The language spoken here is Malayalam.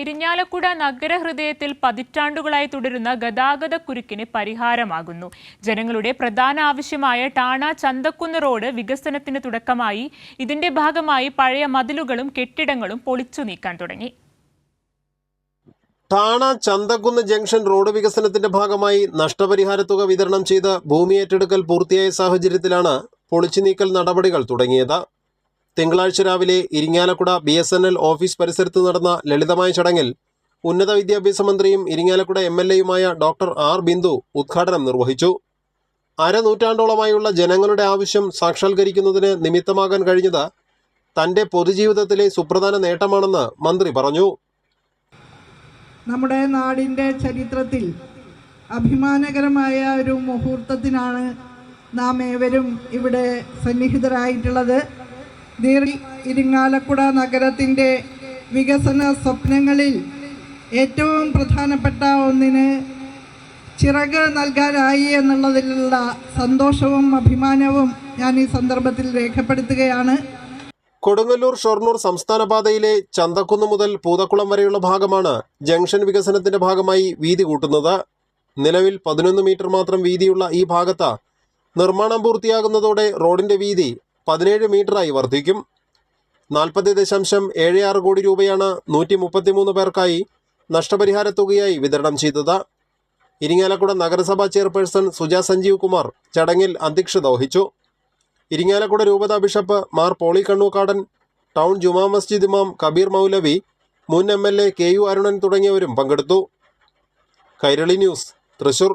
ഇരിഞ്ഞാലക്കുട നഗരഹൃദയത്തിൽ പതിറ്റാണ്ടുകളായി തുടരുന്ന ഗതാഗത കുരുക്കിന് പരിഹാരമാകുന്നു. ജനങ്ങളുടെ പ്രധാന ആവശ്യമായ ടാണ ചന്തക്കുന്ന് റോഡ് വികസനത്തിന് തുടക്കമായി. ഇതിന്റെ ഭാഗമായി പഴയ മതിലുകളും കെട്ടിടങ്ങളും പൊളിച്ചു നീക്കാൻ തുടങ്ങി. ടാണ ചന്തക്കുന്ന് ജംഗ്ഷൻ റോഡ് വികസനത്തിന്റെ ഭാഗമായി നഷ്ടപരിഹാര തുക വിതരണം ചെയ്ത് ഭൂമി ഏറ്റെടുക്കൽ പൂർത്തിയായ സാഹചര്യത്തിലാണ് പൊളിച്ചു നീക്കൽ നടപടികൾ തുടങ്ങിയത്. തിങ്കളാഴ്ച രാവിലെ Irinjalakuda B S N L office പരിസരത്ത് നടന്ന ലളിതമായ ചടങ്ങിൽ ഉന്നത വിദ്യാഭ്യാസ മന്ത്രിയും ഇരിങ്ങാലക്കുട എം എൽ എയുമായ ഡോക്ടർ ആർ ബിന്ദു ഉദ്ഘാടനം നിർവഹിച്ചു. അരനൂറ്റാണ്ടോളമായുള്ള ജനങ്ങളുടെ ആവശ്യം സാക്ഷാത്കരിക്കുന്നതിന് നിമിത്തമാകാൻ കഴിഞ്ഞത് തന്റെ പൊതുജീവിതത്തിലെ സുപ്രധാന നേട്ടമാണെന്ന് മന്ത്രി പറഞ്ഞു. നമ്മുടെ നാടിന്റെ ചരിത്രത്തിൽ അഭിമാനകരമായ ഒരു മുഹൂർത്തത്തിനാണ് നാം ഏവരും ഇവിടെ സന്നിഹിതരായിട്ടുള്ളത്. ദീർഘ ഇരിങ്ങാലക്കുട നഗരത്തിന്റെ വികസന സ്വപ്നങ്ങളിൽ ഏറ്റവും പ്രധാനപ്പെട്ട ഒന്നിന് ചിറക് നൽകാനായി എന്നുള്ളതിലുള്ള സന്തോഷവും അഭിമാനവും ഞാൻ ഈ സന്ദർഭത്തിൽ രേഖപ്പെടുത്തുകയാണ്. കൊടുങ്ങല്ലൂർ ഷൊർണൂർ സംസ്ഥാന പാതയിലെ ചന്തക്കുന്ന് മുതൽ പൂതക്കുളം വരെയുള്ള ഭാഗമാണ് ജംഗ്ഷൻ വികസനത്തിന്റെ ഭാഗമായി വീതി കൂട്ടുന്നത്. നിലവിൽ പതിനൊന്ന് മീറ്റർ മാത്രം വീതിയുള്ള ഈ ഭാഗത്ത് നിർമ്മാണം പൂർത്തിയാകുന്നതോടെ റോഡിന്റെ വീതി പതിനേഴ് മീറ്ററായി വർദ്ധിക്കും. നാൽപ്പത് ദശാംശം ഏഴ് ആറ് കോടി രൂപയാണ് നൂറ്റി മുപ്പത്തിമൂന്ന് പേർക്കായി നഷ്ടപരിഹാര തുകയായി വിതരണം ചെയ്തത്. ഇരിങ്ങാലക്കുട നഗരസഭാ ചെയർപേഴ്സൺ സുജാ സഞ്ജീവ് കുമാർ ചടങ്ങിൽ അധ്യക്ഷത വഹിച്ചു. ഇരിങ്ങാലക്കുട രൂപത bishop Mar poly Kannookadan town ജുമാ മസ്ജിദ് ഇമാം കബീർ മൗലവി മുൻ M L A K U Arunan തുടങ്ങിയവരും പങ്കെടുത്തു. കൈരളി ന്യൂസ് തൃശൂർ.